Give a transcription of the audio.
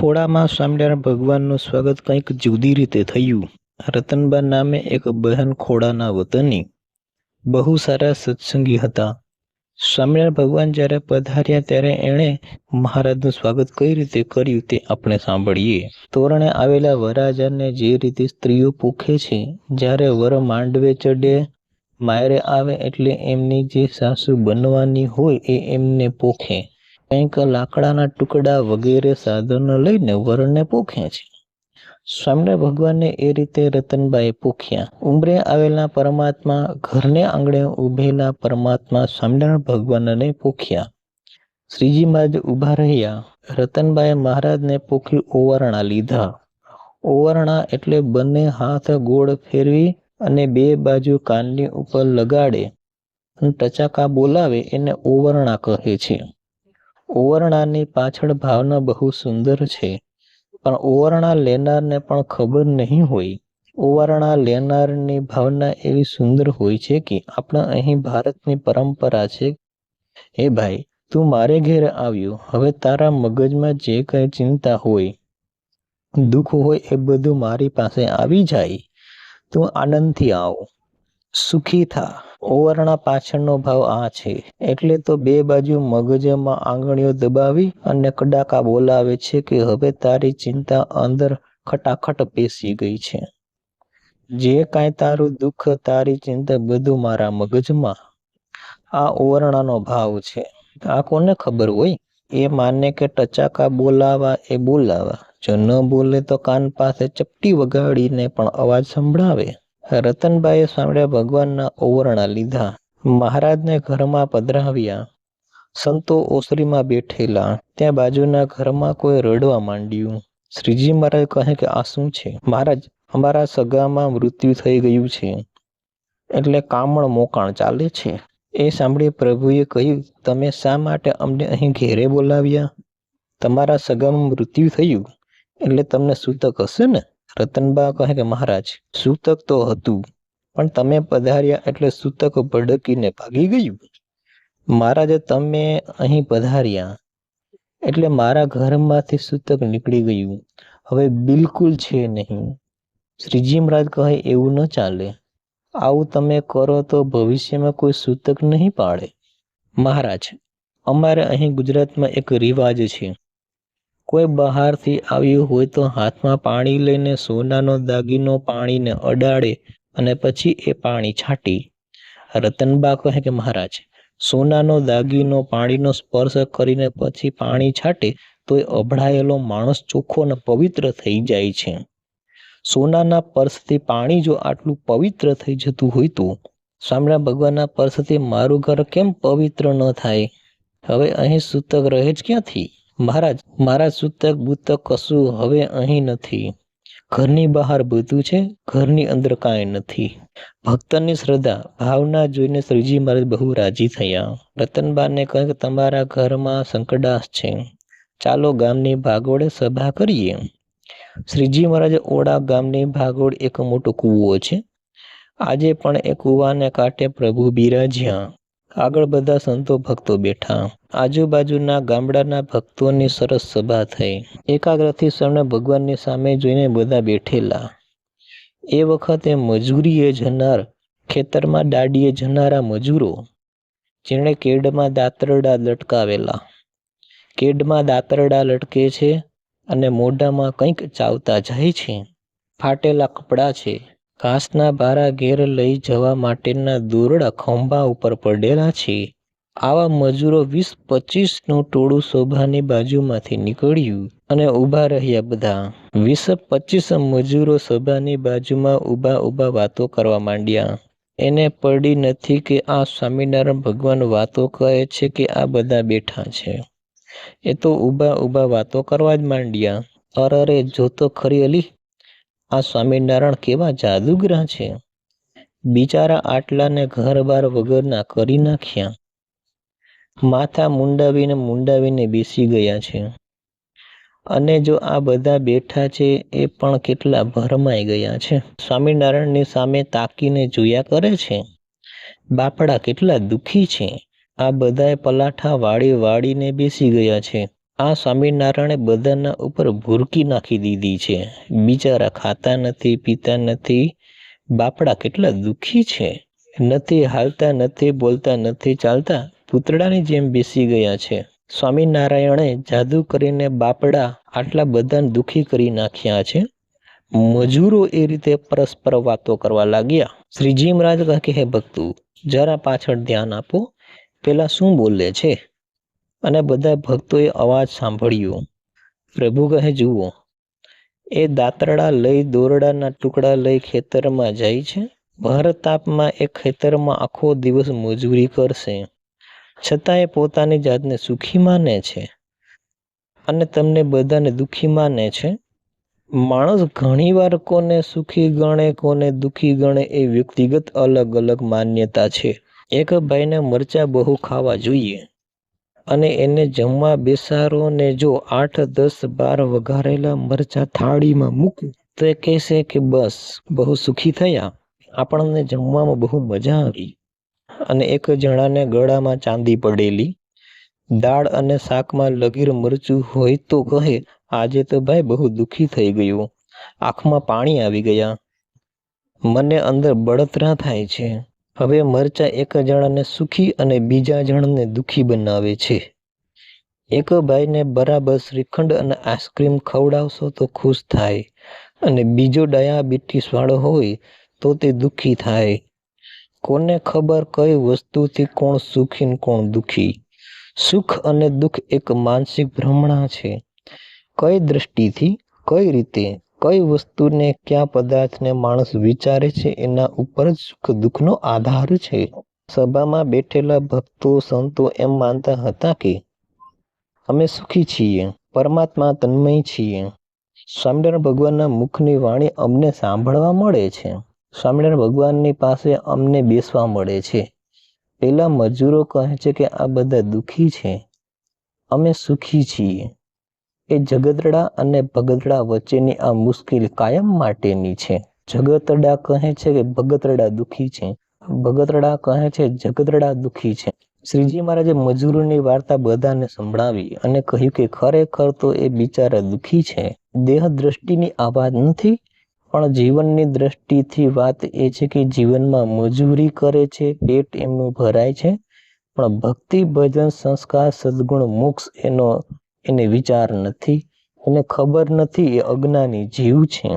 ખોડામાં સ્વામિનારાયણ ભગવાનનું સ્વાગત કંઈક જુદી રીતે થયું. રતનબા નામે એક બહેન ખોડાના વતની. બહુ સારા સત્સંગી હતા. સ્વામિનારાયણ ભગવાન જ્યારે પધાર્યા ત્યારે એણે મહારાજનું સ્વાગત કઈ રીતે કર્યું તે આપણે સાંભળીએ. તોરણે આવેલા વરાજાને જે રીતે સ્ત્રીઓ પૂખે છે, જ્યારે વર માંડવે ચડે, માયરે આવે એટલે એમની જે સાસુ બનવાની હોય એ એમને પોખે. કંઈક લાકડાના ટુકડા વગેરે સાધનો લઈને વરણને પોખે છે. સ્વામિનારાયણ ભગવાનને એ રીતે રતનબાઈ પૂખ્યા. ઉમરે આવેલા પરમાત્મા ઘરને આંગણે ઉભેલા પરમાત્મા સ્વામિનારાયણ ભગવાનને પૂખ્યા. શ્રીજી મહારાજ ઊભા રહ્યા. રતનબાઈ મહારાજને પૂખી ઓવરણા લીધા. ઓવરણા એટલે બંને હાથ ગોળ ફેરવી અને બે બાજુ કાનની ઉપર લગાડે. અને ટચાકા બોલાવે એને ઓવરણા કહે છે. ઓવરણાની પાછળ ભાવના બહુ સુંદર છે. પણ ઓવરણા લેનારને પણ ખબર નહીં હોય. ઓવરણા લેનારની ભાવના એવી સુંદર હોય છે કે આપણા અહીં ભારતની પરંપરા છે. હે ભાઈ, તું મારે ઘેર આવ્યો. હવે તારા મગજમાં જે કંઈ ચિંતા હોય, દુઃખ હોય એ બધું મારી પાસે આવી જાય. તું આનંદથી આવો. સુખી થા. ઓવરણા પાછળનો ભાવ આ છે. એટલે તો બે બાજુ મગજમાં આંગળીઓ દબાવી અને કડાકા બોલાવે છે કે હવે તારી ચિંતા અંદર ખટાખટ પેસી ગઈ છે. જે કાંઈ તારું દુઃખ, તારી ચિંતા બધું મારા મગજમાં. આ ઓવરણાનો ભાવ છે. આ કોને ખબર હોય? એ માને કે ટચાકા બોલાવા એ બોલાવા. જો ન બોલે તો કાન પાસે ચપટી વગાડીને પણ અવાજ સંભળાવે. રતનબાઈએ સ્વામિયા ભગવાનના ઓવરણા લીધા. મહારાજને ઘરમાં પધરાવ્યા. સંતો ઓસરીમાં બેઠેલા. ત્યાં બાજુના ઘરમાં કોઈ રડવા માંડ્યું. શ્રીજી મહારાજ કહે કે, આ શું છે? મહારાજ, અમારા સગામાં મૃત્યુ થઈ ગયું છે. એટલે કામણ મોકાણ ચાલે છે. એ સાંભળી પ્રભુએ કહ્યું, તમે શા માટે અમને અહીં ઘેરે બોલાવ્યા? તમારા સગામાં મૃત્યુ થયું. એટલે તમને સૂતક હશે ને? રતનબા કહે કે મહારાજ, સૂતક તો હતું, પણ તમે પધાર્યા એટલે સૂતક ભડકીને ભાગી ગયું. મહારાજે તમે અહીં પધાર્યા એટલે મારા ઘરમાંથી સૂતક નીકળી ગયું. હવે બિલકુલ છે નહીં. શ્રીજી મહારાજ કહે, એવું ન ચાલે. આવું તમે કરો તો ભવિષ્યમાં કોઈ સૂતક નહીં પાડે. મહારાજ, અમારે અહીં ગુજરાતમાં એક રિવાજ છે. કોઈ બહારથી આવ્યું હોય તો હાથમાં પાણી લઈને સોનાનો દાગીનો પાણીને અડાડે અને પછી એ પાણી છાંટી. રતનબા કહે કે, મહારાજ, સોનાનો દાગીનો પાણીનો સ્પર્શ કરીને પછી પાણી છાંટે તો એ અભડાયેલો માણસ ચોખ્ખો અને પવિત્ર થઈ જાય છે. સોનાના પર્સથી પાણી જો આટલું પવિત્ર થઈ જતું હોય તો? સ્વામિનારાયણ ભગવાનના પર્સથી મારું ઘર કેમ પવિત્ર ન થાય? હવે અહીં સૂતક રહે જ ક્યાંથી? મહારાજ, મારા સૂતક બૂતક કશું હવે અહીં નથી. ઘરની બહાર બધું છે, ઘરની અંદર કાંઈ નથી. ભક્તની શ્રદ્ધા, ભાવના જોઈને શ્રીજી મહારાજ બહુ રાજી થયા. રતનબાને કહે કે તમારા ઘરમાં સંકડાસ છે. ચાલો ગામની ભાગોળે સભા કરીએ. શ્રીજી મહારાજે ઓડા ગામની ભાગોળ એક મોટો કૂવો છે. આજે પણ એ કૂવાને કાંઠે પ્રભુ બિરાજ્યા. આગળ બધા સંતો ભક્તો બેઠા. આજુબાજુના ગામડાના ભક્તોની સરસ સભા થઈ. એકાગ્રથી સૌને ભગવાનની સામે જોઈને બધા બેઠેલા. એ વખતે મજૂરીએ જનાર, ખેતરમાં દાડીએ જનારા મજૂરો, જેણે કેડમાં દાંતરડા લટકાવેલા. કેડમાં દાંતરડા લટકે છે અને મોઢામાં કંઈક ચાવતા જાય છે. ફાટેલા કપડાં છે. ઘાસના બારા ઘેર લઈ જવા માટેના દોરડા ખંભા ઉપર પડેલા છે. આવા મજૂરો વીસ પચીસનું ટોળું શોભાની બાજુમાંથી નીકળ્યું અને ઊભા રહ્યા બધા. વીસ પચીસ મજૂરો સભાની બાજુમાં ઊભા ઊભા વાતો કરવા માંડ્યા. એને પડી નથી કે આ સ્વામિનારાયણ ભગવાન વાતો કહે છે કે આ બધા બેઠા છે. એ તો ઊભા ઊભા વાતો કરવા જ માંડ્યા. અરે જોતો ખરી અલી આ સ્વામિનારાયણ કેવા જાદુગરા છે? બિચારા આટલાને ઘર બાર વગરના કરી નાખ્યા. માથા મુંડાવીને મુંડાવીને બેસી ગયા છે. અને જો આ બધા બેઠા છે એ પણ કેટલા ભરમાઈ ગયા છે. સ્વામિનારાયણની સામે તાકીને જોયા કરે છે. બાપડા કેટલા દુઃખી છે. આ બધાએ પલાઠા વાળી વાળીને બેસી ગયા છે. આ સ્વામિનારાયણે બધાના ઉપર ભૂરકી નાખી દીધી છે. બિચારા ખાતા નથી, પીતા નથી. બાપડા કેટલા દુઃખી છે. નથી હાલતા, નથી બોલતા, નથી ચાલતા, પૂતળાની જેમ બેસી ગયા છે. સ્વામિનારાયણે જાદુ કરીને બાપડા આટલા બધાને દુઃખી કરી નાખ્યા છે. મજૂરો એ રીતે પરસ્પર વાતો કરવા લાગ્યા. શ્રીજી મહારાજ કહે હે ભક્તો, જરા પાછળ ધ્યાન આપો. પેલા શું બોલે છે? અને બધા ભક્તોએ અવાજ સાંભળ્યો. પ્રભુ કહે, જુઓ, એ દાતરડા લઈ દોરડાના ટુકડા લઈ ખેતરમાં જાય છે. ભર તાપમાં એ ખેતરમાં આખો દિવસ મજૂરી કરશે. છતાં એ પોતાની જાતને સુખી માને છે અને તમને બધાને દુઃખી માને છે. માણસ ઘણીવાર કોને સુખી ગણે, કોને દુઃખી ગણે એ વ્યક્તિગત અલગ અલગ માન્યતા છે. એક ભાઈને મરચા બહુ ખાવા જોઈએ. અને એને જમવા બેસારો ને જો આઠ, દસ, બાર વઘારેલા મરચા થાળીમાં મૂકું, તો એ કહેશે કે બસ, બહુ સુખી થયા. આપણને જમવામાં બહુ મજા આવી. અને એક જણાને ગળામાં ચાંદી પડેલી. દાળ અને શાકમાં લગીર મરચું હોય તો કહે, આજે તો ભાઈ બહુ દુઃખી થઈ ગયું. આંખમાં પાણી આવી ગયા. મને અંદર બળતરા થાય છે. હવે મરચા એક જણાને સુખી અને બીજા જણને દુઃખી બનાવે છે. એક ભાઈને બરાબર શ્રીખંડ અને આઈસ્ક્રીમ ખવડાવશો તો ખુશ થાય અને બીજો ડાયાબિટીસ વાળો હોય તો તે દુઃખી થાય. કોને ખબર કઈ વસ્તુથી કોણ સુખી કોણ દુઃખી? સુખ અને દુઃખ એક માનસિક ભ્રમણા છે. કઈ દ્રષ્ટિથી, કઈ રીતે? કઈ વસ્તુને કયા પદાર્થને માણસ વિચારે છે એના ઉપર જ સુખ દુઃખનો આધાર છે? સભામાં બેઠેલા ભક્તો, સંતો એમ માનતા હતા કે અમે સુખી છીએ, પરમાત્મા તન્મય છીએ. સ્વામિનારાયણ ભગવાનના મુખની વાણી અમને સાંભળવા મળે છે. સ્વામિનારાયણ ભગવાનની પાસે અમને બેસવા મળે છે. પેલા મજૂરો કહે છે કે આ બધા દુઃખી છે. અમે સુખી છીએ. એ જગતડા અને ભગતડા વચ્ચેની આ મુશ્કેલ કાયમ માટેની છે. જગતડા કહે છે કે ભગતડા દુખી છે. ભગતડા કહે છે જગતડા દુખી છે. શ્રીજી મહારાજે મજૂરોની વાર્તા બધાને સંભળાવી અને કહ્યું કે ખરેખર તો એ બિચારા દુઃખી છે. દેહ દ્રષ્ટિની આ વાત નથી, પણ જીવનની દ્રષ્ટિથી વાત એ છે કે જીવનમાં મજૂરી કરે છે, પેટ એમનું ભરાય છે, પણ ભક્તિ ભજન સંસ્કાર સદગુણ મોક્ષ એનો એને વિચાર નથી એને ખબર નથી એ અજ્ઞાની જીવ છે.